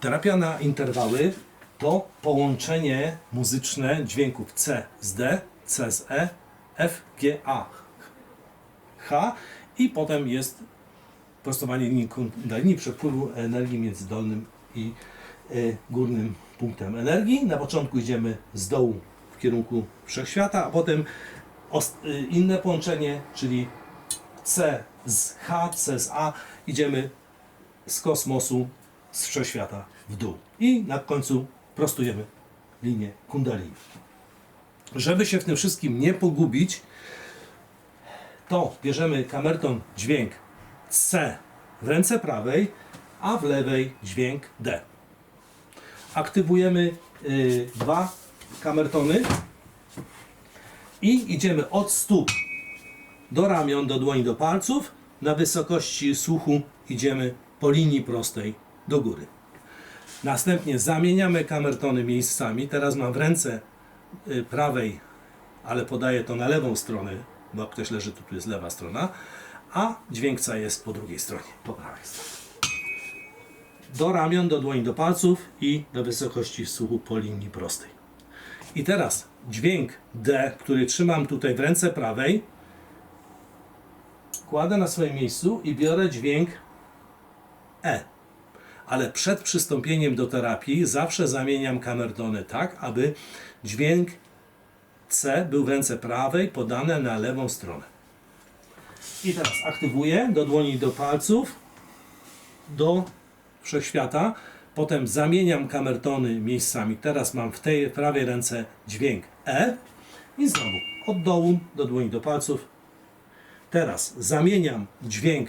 Terapia na interwały to połączenie muzyczne dźwięków C z D, C z E, F, G, A, H i potem jest prostowanie linii przepływu energii między dolnym i y, górnym punktem energii. Na początku idziemy z dołu w kierunku wszechświata, a potem y, inne połączenie, czyli C z H, C z A, idziemy z kosmosu, z wszechświata w dół. I na końcu prostujemy linię kundalini. Żeby się w tym wszystkim nie pogubić, to bierzemy kamerton dźwięk C w ręce prawej, a w lewej dźwięk D. Aktywujemy y, dwa kamertony i idziemy od stóp do ramion, do dłoni, do palców. Na wysokości słuchu idziemy po linii prostej do góry. Następnie zamieniamy kamertony miejscami. Teraz mam w ręce y, prawej, ale podaję to na lewą stronę, bo ktoś leży, to tu jest lewa strona, a dźwiękca jest po drugiej stronie, po prawej stronie. Do ramion, do dłoni, do palców i do wysokości słuchu po linii prostej. I teraz dźwięk D, który trzymam tutaj w ręce prawej, kładę na swoim miejscu i biorę dźwięk E. Ale przed przystąpieniem do terapii zawsze zamieniam kamertony tak, aby dźwięk C był w ręce prawej podane na lewą stronę. I teraz aktywuję do dłoni do palców, do wszechświata. Potem zamieniam kamertony miejscami. Teraz mam w tej prawej ręce dźwięk E i znowu od dołu do dłoni do palców. Teraz zamieniam dźwięk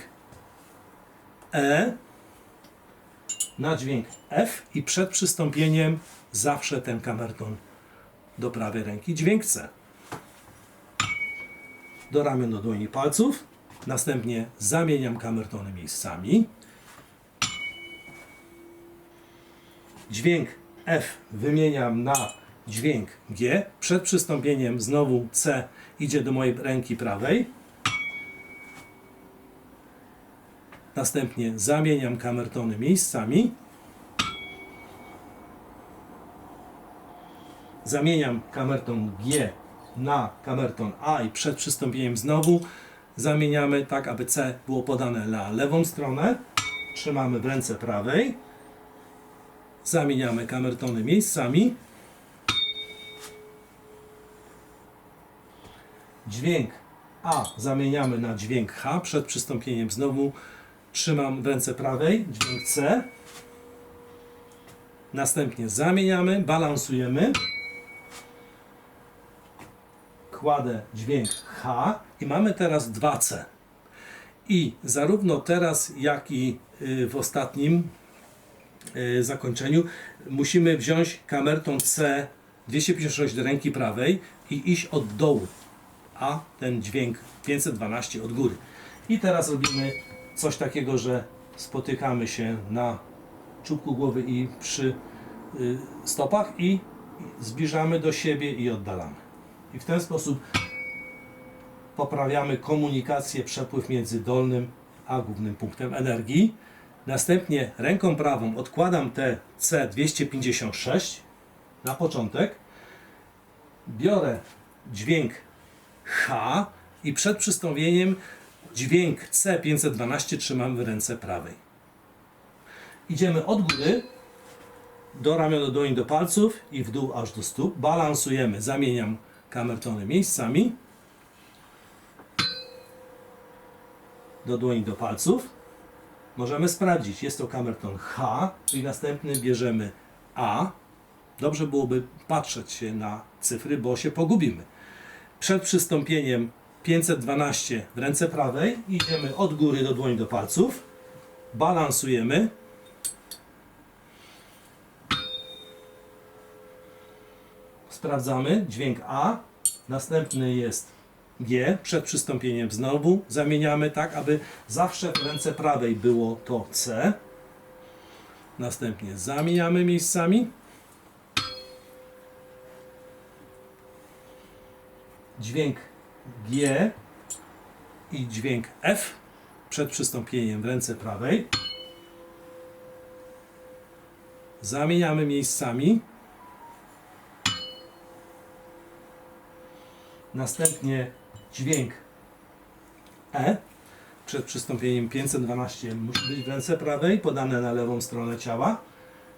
E na dźwięk F i przed przystąpieniem zawsze ten kamerton do prawej ręki. Dźwięk C. Do ramion, do dłoni palców. Następnie zamieniam kamertony miejscami. Dźwięk F wymieniam na dźwięk G. Przed przystąpieniem znowu C idzie do mojej ręki prawej. Następnie zamieniam kamertony miejscami. Zamieniam kamerton G na kamerton A i przed przystąpieniem znowu zamieniamy tak, aby C było podane na lewą stronę. Trzymamy w ręce prawej. Zamieniamy kamertony miejscami. Dźwięk A zamieniamy na dźwięk H. Przed przystąpieniem znowu trzymam w ręce prawej dźwięk C. Następnie zamieniamy, balansujemy. Kładę dźwięk H i mamy teraz 2C. I zarówno teraz, jak i y, w ostatnim y, zakończeniu musimy wziąć kamerton C 256 do ręki prawej i iść od dołu, a ten dźwięk 512 od góry. I teraz robimy coś takiego, że spotykamy się na czubku głowy i przy y, stopach i zbliżamy do siebie i oddalamy. I w ten sposób poprawiamy komunikację, przepływ między dolnym a głównym punktem energii. Następnie ręką prawą odkładam te C256 na początek. Biorę dźwięk H i przed przystąpieniem dźwięk C512 trzymam w ręce prawej. Idziemy od góry do ramion, do dłoni, do palców i w dół aż do stóp. Balansujemy, zamieniam kamertony miejscami. Do dłoni, do palców. Możemy sprawdzić, jest to kamerton H, czyli następny bierzemy A. Dobrze byłoby patrzeć się na cyfry, bo się pogubimy. Przed przystąpieniem 512 w ręce prawej idziemy od góry do dłoni, do palców. Balansujemy. Sprawdzamy dźwięk A. Następny jest G. Przed przystąpieniem znowu zamieniamy tak, aby zawsze w ręce prawej było to C. Następnie zamieniamy miejscami. Dźwięk G i dźwięk F przed przystąpieniem w ręce prawej. Zamieniamy miejscami. Następnie dźwięk E. Przed przystąpieniem 512 musi być w ręce prawej, podane na lewą stronę ciała.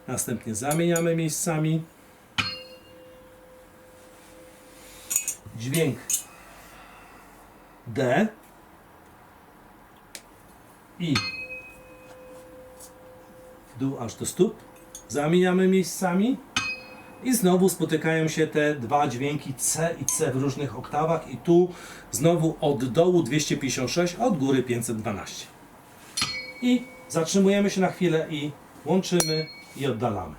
Następnie zamieniamy miejscami. Dźwięk D i w dół aż do stóp. Zamieniamy miejscami i znowu spotykają się te dwa dźwięki C i C w różnych oktawach i tu znowu od dołu 256, a od góry 512. I zatrzymujemy się na chwilę i łączymy i oddalamy.